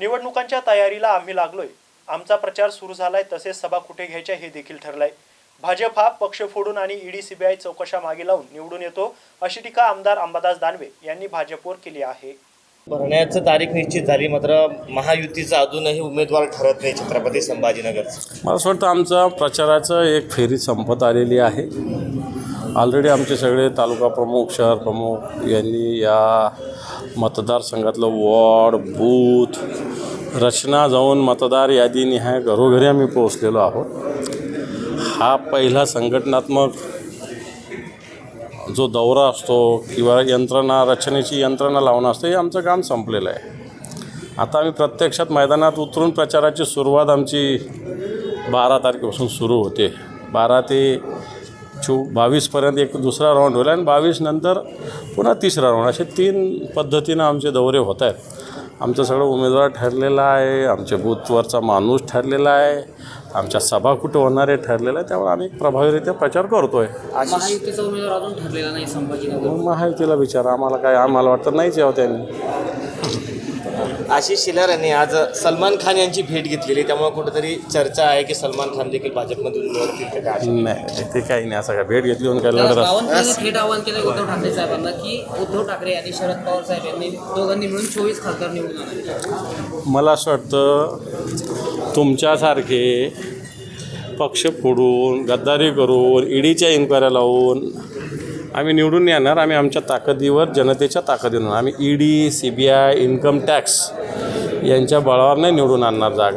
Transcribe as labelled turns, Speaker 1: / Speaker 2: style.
Speaker 1: निवडणुकांच्या तयारीला आम्ही लागलोय. आमचा प्रचार सुरू झालाय तसेच सभा कुठे घ्यायच्या हे देखील ठरलंय. भाजप हा पक्ष फोडून आणि ईडी सीबीआय चौकशा मागे लावून निवडून येतो अशी टीका आमदार अंबादास दानवे यांनी भाजपवर केली आहे.
Speaker 2: भरण्याचं तारीख निश्चित झाली मात्र महायुतीचा अजूनही उमेदवार ठरत नाही छत्रपती संभाजीनगरचा.
Speaker 3: मला असं वाटतं आमचा प्रचाराचं एक फेरी संपत आलेली आहे. ऑलरेडी आमचे सगळे तालुका प्रमुख शहर प्रमुख यांनी या मतदारसंघातलं वॉर्ड बूथ रचना जाऊन मतदार यादीनिहाय घरोघरी आम्ही पोहोचलेलो आहोत. हा पहिला संघटनात्मक जो दौरा असतो किंवा यंत्रणा रचनेची यंत्रणा लावणं असतं हे आमचं काम संपलेलं आहे. आता आम्ही प्रत्यक्षात मैदानात उतरून प्रचाराची सुरुवात आमची बारा तारखेपासून सुरू होते. बारा ते चो बावीसपर्यंत एक दुसरा राऊंड होईल आणि बावीस नंतर पुन्हा तिसरा राऊंड असे तीन पद्धतीनं आमचे दौरे होत आहेत. आमचं सगळं उमेदवार ठरलेला आहे आमच्या बूथवरचा माणूस ठरलेला आहे आमच्या सभा कुठं होणार आहे ठरलेलं आहे त्यामुळे आम्ही प्रभावीरित्या प्रचार करतो आहे
Speaker 4: महायुतीचा उमेदवार अजून ठरलेला नाही संभाजीनगर.
Speaker 3: माहितीला विचारा आम्हाला काय आम्हाला वाटतं नाहीच यावं त्यांनी.
Speaker 2: आशिष शेलार यांनी आज सलमान खान यांची भेट घेतलेली त्यामुळे कुठेतरी चर्चा आहे की सलमान खान देखील भाजपमधून निवडतील का? काय?
Speaker 3: नाही ते काही नाही. असं काय भेट घेतली म्हणून काय लढत
Speaker 4: थेट आवाहन केलं उद्धव ठाकरे साहेबांना की उद्धव ठाकरे आणि शरद पवार साहेब यांनी दोघांनी मिळून चोवीस खासदार निवडून
Speaker 3: मला असं वाटतं तुमच्यासारखे पक्ष फोडून गद्दारी करून ईडीच्या इन्क्वायऱ्या लावून आम्ही निवडून येणार. आम्ही आमच्या ताकदीवर जनतेच्या ताकदीवर आम्ही ED C B I income tax यांच्या बळावर नाही निवडून आणणार जागा.